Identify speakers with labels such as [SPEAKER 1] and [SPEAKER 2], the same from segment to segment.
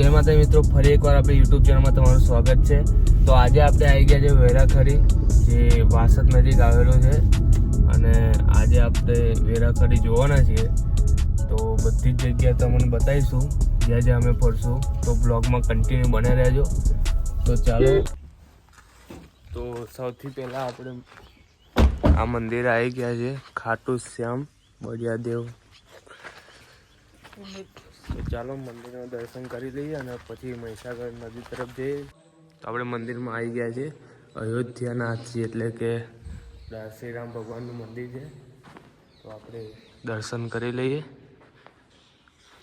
[SPEAKER 1] જય માતા મિત્રો, ફરી એકવાર આપણે યુટ્યુબ ચેનલમાં તમારું સ્વાગત છે. તો આજે આપણે આવી ગયા છે વેરાખરી જે વાસદ નજીક આવેલું છે. અને આજે આપણે વેરાખરી જોવાના છીએ. તો બધી જ જગ્યા તમને બતાવીશું. જ્યાં જ્યાં અમે ફરશું, તો બ્લોગમાં કન્ટિન્યુ બને રહેજો. તો ચાલો. તો સૌથી પહેલાં આપણે આ મંદિર આવી ગયા છે. ખાટુ શ્યામ, બળિયાદેવ. તો ચાલો મંદિરના દર્શન કરી લઈએ અને પછી મહીસાગર નદી તરફ જઈએ. તો આપણે મંદિરમાં આવી ગયા છે અયોધ્યાનાથજી એટલે કે શ્રી રામ ભગવાનનું મંદિર છે. તો આપણે દર્શન કરી લઈએ.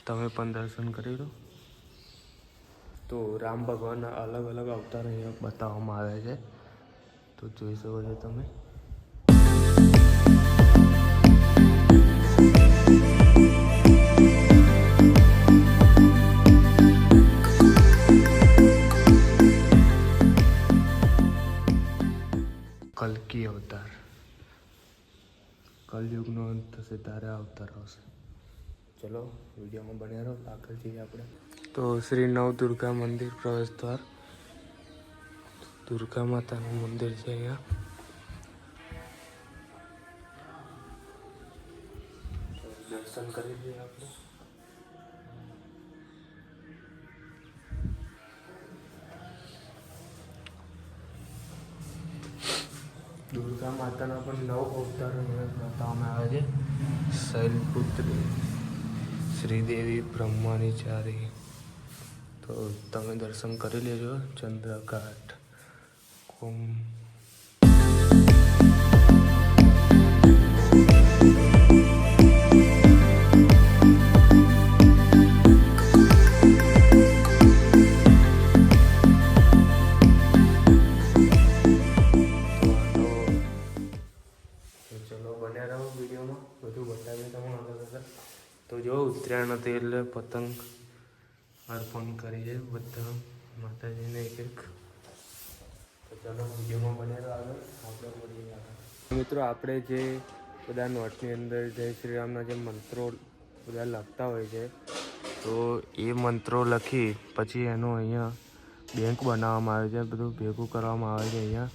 [SPEAKER 1] તમે પણ દર્શન કરી લો. તો રામ ભગવાનના અલગ અલગ અવતાર અહીંયા બતાવવામાં આવ્યા છે. તો જોઈ શકો છો તમે. કલ્કી અવતાર? કલયુગનો અંત થશે ત્યારે અવતાર આવશે. ચલો, વિડીયોમાં બન્યા રહો. આગળ જઈએ આપણે. તો શ્રી નવ દુર્ગા મંદિર પ્રવેશ દ્વાર. દુર્ગા માતાનું મંદિર છે અહીંયા. દર્શન કરી લઈએ આપણે. માતાના પણ નવ અવતારણ આવે છે. શૈલપુત્રી, શ્રીદેવી બ્રહ્માની ચારી તો તમે દર્શન કરી લેજો ચંદ્રઘાટ કુંભ. ચલો બન્યા રહો વિડીયોમાં, બધું બતાવીએ તમને અંદર તો જો, ઉત્તરાયણ હતી એટલે પતંગ અર્પણ કરીએ બધા માતાજીને એક એક. મિત્રો, આપણે જે બધા નોટની અંદર જય શ્રી રામના જે મંત્રો બધા લખતા હોય છે, તો એ મંત્રો લખી પછી એનું અહીંયા બેંક બનાવવામાં આવે છે, બધું ભેગું કરવામાં આવે છે અહીંયા.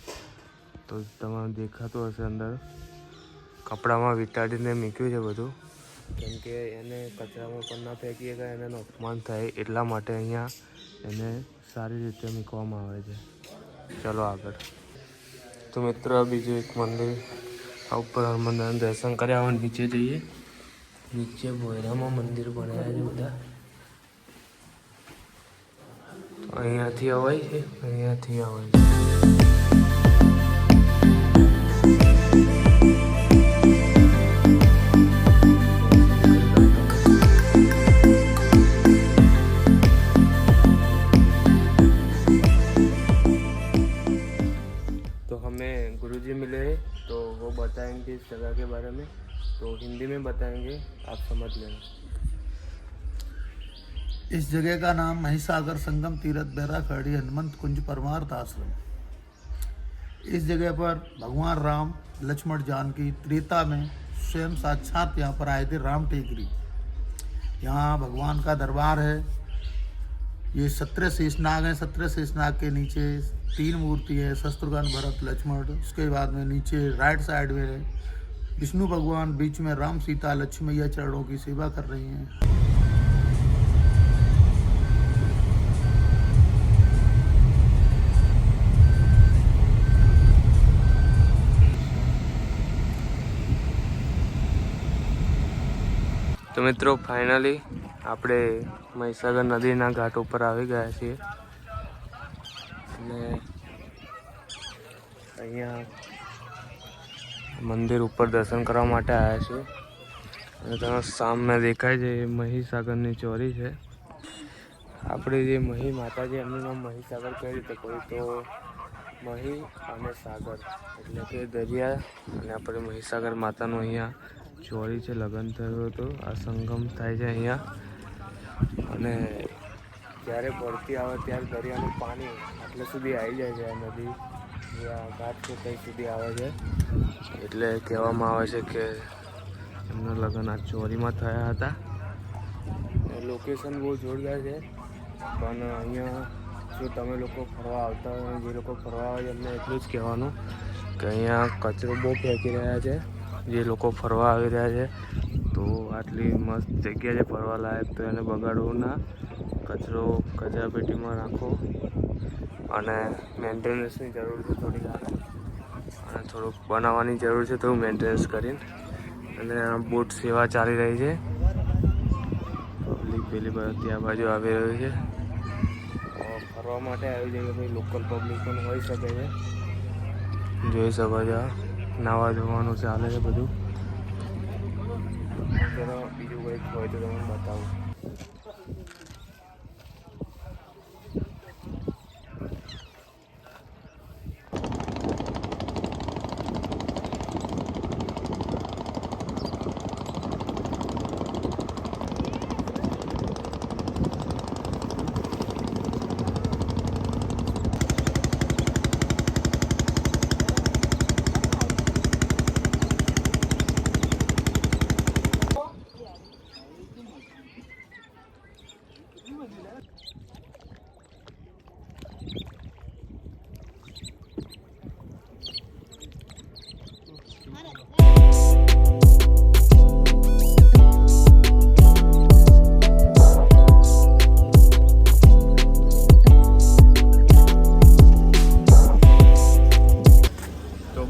[SPEAKER 1] તો તમને દેખાતું હશે અંદર. કપડામાં વીંટાડીને મૂક્યું છે બધું. કેમ કે એને કચરામાં પણ ના ફેંકીએ કે એને અપમાન થાય એટલા માટે અહીંયા એને સારી રીતે મૂકવામાં આવે છે. ચલો આગળ. તો મિત્રો બીજું એક મંદિર. આ ઉપર હનુમાનદાના દર્શન કર્યા હોય નીચે જઈએ. નીચે ભોયરામાં મંદિર બનાવ્યા છે બધા. અહીંયાથી અવાય છે, અહીંયાથી અવાય છે. गुरुजी मिले तो वो बताएँगे इस जगह के बारे में। तो हिंदी में बताएँगे, आप समझ लेना।
[SPEAKER 2] इस जगह का नाम महिसागर संगम तीरथ बैरा खड़ी हनुमंत कुंज परमार्थ आश्रम। इस जगह पर भगवान राम, लक्ष्मण जानकी, त्रेता में स्वयं साक्षात यहाँ पर आए थे, राम टेकरी। यहाँ भगवान का दरबार है। ये सत्रह शेषनाग हैं, सत्रह शेषनाग के नीचे तीन मूर्ति है शस्त्रघ्न भरत लक्ष्मण उसके बाद में नीचे राइट साइड में है विष्णु भगवान बीच में राम सीता लक्ष्मी मैया चरणों की सेवा कर रही हैं
[SPEAKER 1] તો મિત્રો ફાઇનલી આપણે મહીસાગર નદીના ઘાટ ઉપર આવી ગયા છીએ અને અહીંયા મંદિર ઉપર દર્શન કરવા માટે આવ્યા છું. અને તમે સામે દેખાય છે, એ મહીસાગરની ચોરી છે. આપણે જે મહી માતાજી, એમનું નામ મહીસાગર કઈ રીતે કોઈ તો મહી અને સાગર. એટલે કે દરિયા અને આપણે મહીસાગર માતાનું અહીંયા ચોરી છે, લગ્ન થયું હતું. આ સંગમ થાય છે અહીંયા. અને જ્યારે પડતી આવે ત્યારે દરિયાનું પાણી આટલે સુધી આવી જાય છે આ નદી. ઘાટ છે કંઈ સુધી આવે છે. એટલે કહેવામાં આવે છે કે એમના લગ્ન આ ચોરીમાં થયા હતા. લોકેશન બહુ જોરદાર છે. પણ અહીંયા જો તમે લોકો ફરવા આવતા હોય, જે લોકો ફરવા આવે એમને એટલું જ કહેવાનું કે અહીંયા કચરો બહુ ફેંકી રહ્યા છે. જે લોકો ફરવા આવી રહ્યા છે, તો આટલી મસ્ત જગ્યા છે ફરવા લાયક, તો એને બગાડવું ના. કચરો કચરાપેટીમાં રાખો અને મેન્ટેનન્સની જરૂર છે થોડી અને થોડુંક બનાવવાની જરૂર છે થોડું મેન્ટેનન્સ કરીને. અને બોટ સેવા ચાલી રહી છે. પબ્લિક પેલી બાજુ ત્યાં બાજુ આવી રહ્યું છે. ફરવા માટે આવી જાય ભાઈ લોકલ પબ્લિક પણ હોઈ શકે છે. જોઈ શકો છો. નાવા ધોવાનું ચાલે છે બધું. બીજું કંઈક હોય તો તમને બતાવું.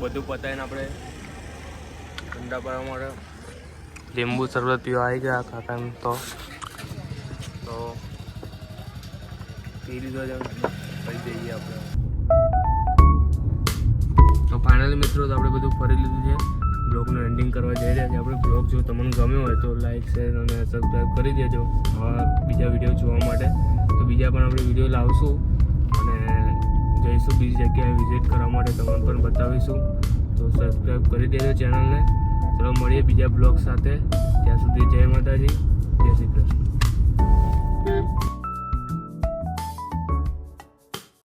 [SPEAKER 1] બધું પતાવીને આપણે ઠંડા પાડવા માટે લીંબુ શરબત પીવા આવી ગયા કાકા તો. તો પી લીધો છે. દઈએ જઈએ આપણે. તો ફાઇનલી મિત્રો તો આપણે બધું ફરી લીધું છે. બ્લોગનું એન્ડિંગ કરવા જઈ રહ્યા છીએ આપણે બ્લોગ જો તમને ગમ્યો હોય તો લાઈક શેર અને સબસ્ક્રાઈબ કરી દેજો. આવા બીજા વીડિયો જોવા માટે. તો બીજા પણ આપણે વીડિયો લાવશું. જઈશું બીજી જગ્યાએ વિઝિટ કરવા માટે તમને પણ બતાવીશું. તો સબસ્ક્રાઈબ કરી દેજો ચેનલને ચલો મળીએ બીજા બ્લોગ સાથે. ત્યાં સુધી જય માતાજી. જય શ્રી કૃષ્ણ.